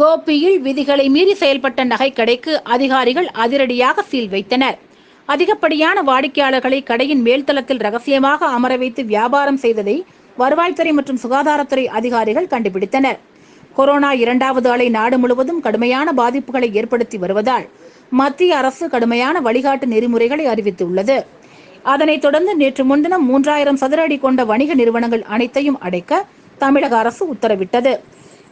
கோபியில் விதிகளை மீறி செயல்பட்ட நகைக்கடைக்கு அதிகாரிகள் அதிரடியாக சீல் வைத்தனர். அதிகப்படியான வாடிக்கையாளர்களை கடையின் மேல்தளத்தில் ரகசியமாக அமர வைத்து வியாபாரம் செய்ததை வருவாய்த்துறை மற்றும் சுகாதாரத்துறை அதிகாரிகள் கண்டுபிடித்தனர். கொரோனா இரண்டாவது அலை நாடு முழுவதும் கடுமையான பாதிப்புகளை ஏற்படுத்தி வருவதால் மத்திய அரசு கடுமையான வழிகாட்டு நெறிமுறைகளை அறிவித்துள்ளது. அதனைத் தொடர்ந்து நேற்று முன்தினம் மூன்றாயிரம் சதுர அடி கொண்ட வணிக நிறுவனங்கள் அனைத்தையும் அடைக்க தமிழக அரசு உத்தரவிட்டது.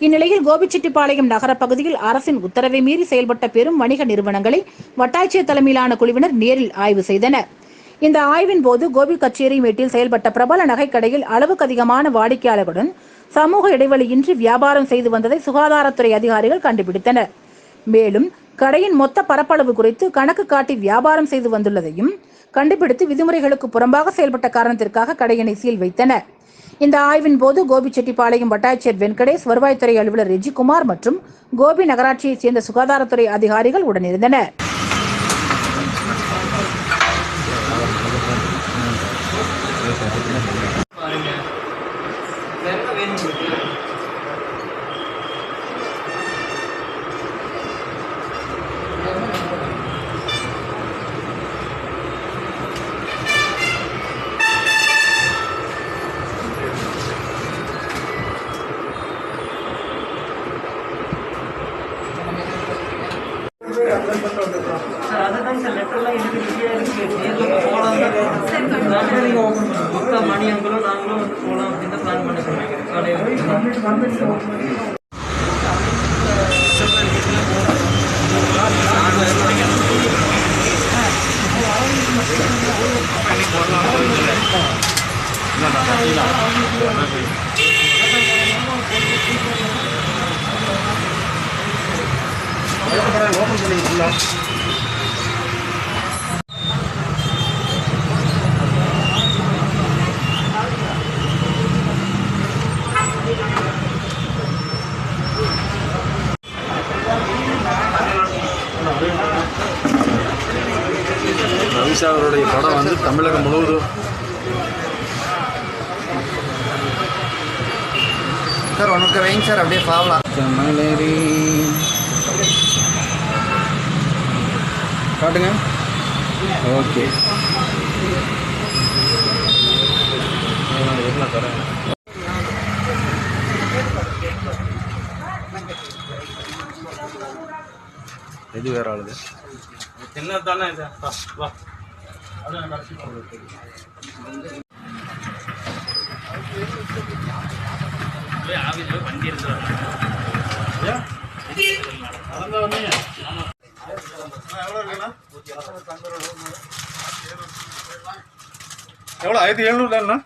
இந்நிலையில் கோபிச்செட்டிப்பாளையம் நகர பகுதியில் அரசின் உத்தரவை மீறி செயல்பட்ட பெரும் வணிக நிறுவனங்களை வட்டாட்சியர் தலைமையிலான குழுவினர் நேரில் ஆய்வு செய்தனர். இந்த ஆய்வின் போது கோபி கச்சேரி மேட்டில் செயல்பட்ட பிரபல நகைக்கடையில் அளவுக்கு அதிகமான வாடிக்கையாளர்களுடன் சமூக இடைவெளியின்றி வியாபாரம் செய்து வந்ததை சுகாதாரத்துறை அதிகாரிகள் கண்டுபிடித்தனர். மேலும் கடையின் மொத்த பரப்பளவு குறித்து கணக்கு காட்டி வியாபாரம் செய்து வந்துள்ளதையும் கண்டுபிடித்து விதிமுறைகளுக்கு புறம்பாக செயல்பட்ட காரணத்திற்காக கடையினை சீல் வைத்தனர் இந்த ஆய்வின் போது கோபிச்செட்டிப்பாளையம் வட்டாட்சியர் வெங்கடேஷ் வருவாய்த்துறை அலுவலர் ரெஜிகுமார் மற்றும் கோபி நகராட்சியைச் சேர்ந்த சுகாதாரத்துறை அதிகாரிகள் உடனிருந்தனர் சார் அதுதான் சார் லெட்டர்லாம் எனக்கு ரெடியாக நேரில் போகலாம் நாங்களும் நீங்கள் மணி நாங்களும் வந்து போகலாம் அப்படின்னு தான் பிளான் பண்ணிக்கிறோம் காலையில் ரவிஷா அவருடைய படம் வந்து தமிழகம் முழுவதும் சார் உனக்கு வைங்க சார் அப்படியே பாவலாம் மலரி காட்டுங்க. ஓகே. இது வேற ஆளுது? என்ன தானே வா. வண்டி எவ்வளோ ஆயிரத்தி எழுநூறு தானே